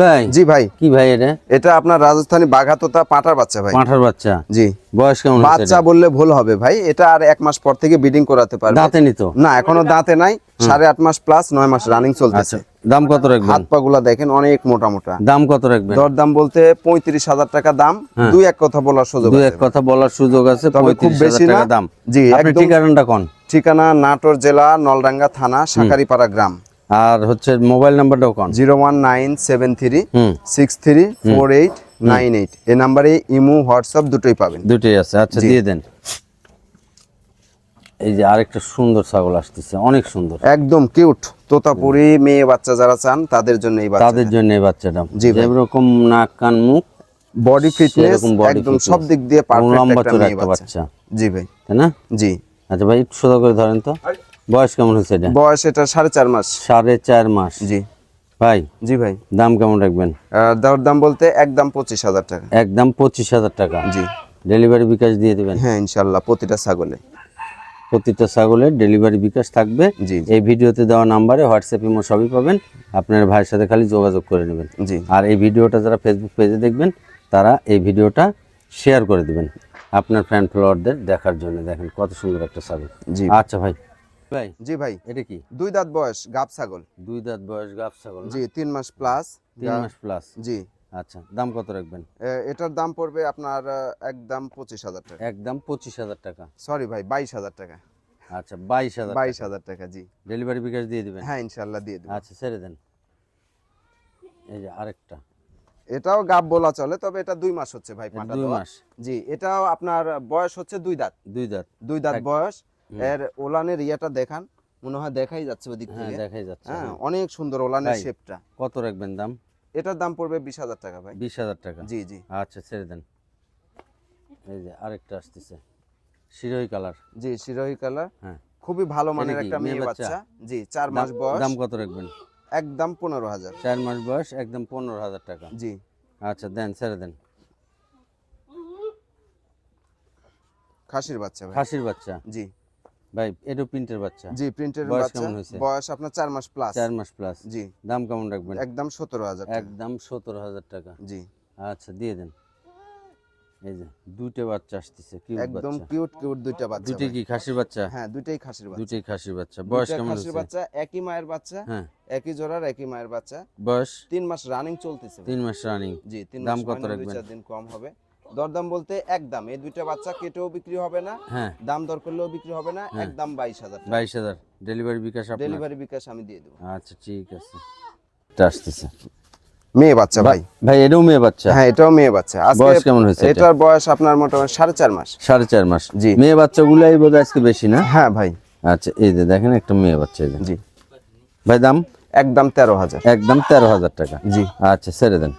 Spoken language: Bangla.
ভাই? জি ভাই। কি ভাই এটা? এটা আপনার রাজস্থানী বাঘাতোতা পাঁঠার বাচ্চা ভাই। পাঁঠার বাচ্চা? জি। বয়স কেমন বাচ্চা বললে ভুল হবে ভাই। এটা আর এক মাস পর থেকে ব্রিডিং করাতে পারবে। দাঁতে নিত না এখনও দাঁতে নাই। সাড়ে আট মাস প্লাস নয় মাস রানিং চলতেছে। আচ্ছা দাম কত রাখবেন? হাত পা গুলা দেখেন অনেক মোটা মোটা দাম কত রাখবেন? দর দাম বলতে পঁয়ত্রিশ হাজার টাকা দাম। দুই এক কথা বলার সুযোগ দুই এক কথা বলার সুযোগ আছে তবে খুব বেশি না। দাম। জি, আপনি ঠিকানাটা কোন? ঠিকানা নাটোর জেলা নলডাঙ্গা থানা সাকারিপাড়া গ্রাম। আর হচ্ছে মোবাইল নাম্বারটাও কোন? Zero one nine seven three six three four eight nine eight. এই নাম্বারে ইমো হোয়াটসঅ্যাপ দুটোই পাবেন। দুটোই আছে। আচ্ছা দিয়ে দেন। এই যে আরেকটা সুন্দর ছাগল আসতেছে অনেক সুন্দর। একদম কিউট। তোতাপুরি মেয়ে বাচ্চা যারা চান তাদের জন্য এই বাচ্চা তাদের জন্য এই বাচ্চাটা। জি এরকম নাক কান মুখ বডি ফিটনেস একদম সব দিক দিয়ে পারফেক্ট একটা মেয়ে বাচ্চা। বাচ্চা। জি ভাই। তাই না? জি। আচ্ছা ভাই একটু সোজা করে ধরেন তো। বয়স কেমন হয়েছে এটা? বয়স এটা সাড়ে চার মাস। সাড়ে চার মাস। জি। ভাই? জি ভাই। দাম কেমন রাখবেন? দেওয়ার দাম বলতে একদম পঁচিশ হাজার টাকা। একদম পঁচিশ হাজার টাকা। জি। ডেলিভারি বিকাশ দিয়ে দেবেন? হ্যাঁ ইনশাল্লাহ প্রতিটা ছাগলে। প্রতিটা ছাগলের ডেলিভারি বিকাশ থাকবে। জি এই ভিডিওতে দেওয়া নাম্বারে হোয়াটসঅ্যাপ ইমো সবই পাবেন। আপনার ভাইয়ের সাথে খালি যোগাযোগ করে নেবেন। জি। আর এই ভিডিওটা যারা ফেসবুক পেজে দেখবেন তারা এই ভিডিওটা শেয়ার করে দিবেন। আপনার ফ্যান ফলোয়ারদের দেখার জন্য দেখেন কত সুন্দর একটা ছাগল। জি। আচ্ছা ভাই ভাই জি ভাই। এটা কি? দুই দাঁত বয়স গাব ছাগল। দুই দাঁত বয়স গাব ছাগল জি তিন মাস প্লাস তিন মাস প্লাস জি। আচ্ছা দাম কত রাখবেন? এটার দাম পড়বে আপনার একদম পঁচিশ হাজার টাকা। একদম পঁচিশ হাজার টাকা। সরি ভাই বাইশ হাজার টাকা। আচ্ছা বাইশ হাজার বাইশ হাজার টাকা জি। ডেলিভারি বিকাশ দিয়ে দিবেন? হ্যাঁ ইনশাল্লাহ দিয়ে দেবো। আচ্ছা ছেড়ে দেন। এই যে আরেকটা। এটাও গাব বলা চলে তবে এটা দুই মাস হচ্ছে ভাই পাঁঠা দুই মাস। জি এটাও আপনার বয়স হচ্ছে দুই দাঁত। দুই দাঁত। দুই দাঁত বয়স এর ওলানের ইয়েটা দেখান মনে হয় দেখাই যাচ্ছে ওদিক হ্যাঁ থেকে। দেখাই যাচ্ছে। হ্যাঁ অনেক সুন্দর ওলানের শেপটা কত রাখবেন দাম? এটার দাম পড়বে বিশ হাজার টাকা ভাই। বিশ হাজার টাকা? জি জি। আচ্ছা ছেড়ে দেন। এই যে আরেকটা আসতেছে শিরোই কালার। জি শিরোহী কালার। হ্যাঁ। খুবই ভালো মানের একটা মেয়ে বাচ্চা? জি চার মাস বয়স। দাম কত রাখবেন? একদম পনেরো হাজার। চার মাস বয়স একদম পনেরো হাজার টাকা। জি। আচ্ছা দেন ছেড়ে দেন। খাসির বাচ্চা ভাই। খাসির বাচ্চা? জি। ভাই এটো প্রিন্টের বাচ্চা। জি প্রিন্টের বাচ্চা। বয়স আপনার চার মাস প্লাস চার মাস প্লাস জি। দাম কেমন রাখবেন? একদম সতেরো হাজার টাকা। একদম সতেরো হাজার টাকা। জি। আচ্ছা দিয়ে দেন। এই যে দুইটা বাচ্চা আসতেছে কি একদম কিউট কিউট দুইটা বাচ্চা দুইটা কি খাসির বাচ্চা? হ্যাঁ দুইটাই খাসির বাচ্চা। দুইটাই খাসির বাচ্চা। বয়স কেমন খাসির বাচ্চা একই মায়ের বাচ্চা হ্যাঁ। একই জোড়ার একই মায়ের বাচ্চা। বয়স? তিন মাস রানিং চলতেছে ভাই। তিন মাস রানিং জি তিন দাম কত রাখবেন? চার দিন কম হবে। দরদাম বলতে একদম এই দুইটা বাচ্চা কেটেও বিক্রি হবে না হ্যাঁ। দাম দর করলেও বিক্রি হবে না একদম বাইশ হাজার বাইশ হাজার। ডেলিভারি বিকাশ ডেলিভারি বিকাশ আমি দিয়ে দেবো। আচ্ছা ঠিক আছে। এটা আসতেছে। মেয়ে বাচ্চা ভাই। ভাই এটাও মেয়ে বাচ্চা? হ্যাঁ এটাও মেয়ে বাচ্চা। বয়স কেমন হয়েছে এটার বয়স আপনার মোটামুটি সাড়ে চার মাস। সাড়ে চার মাস। জি। মেয়ে বাচ্চাগুলাই বোধ আজকে বেশি না? হ্যাঁ ভাই। আচ্ছা এই যে দেখেন একটা মেয়ে বাচ্চা এই জি। ভাই দাম? একদম তেরো হাজার। একদম তেরো হাজার টাকা। জি। আচ্ছা ছেড়ে দেন।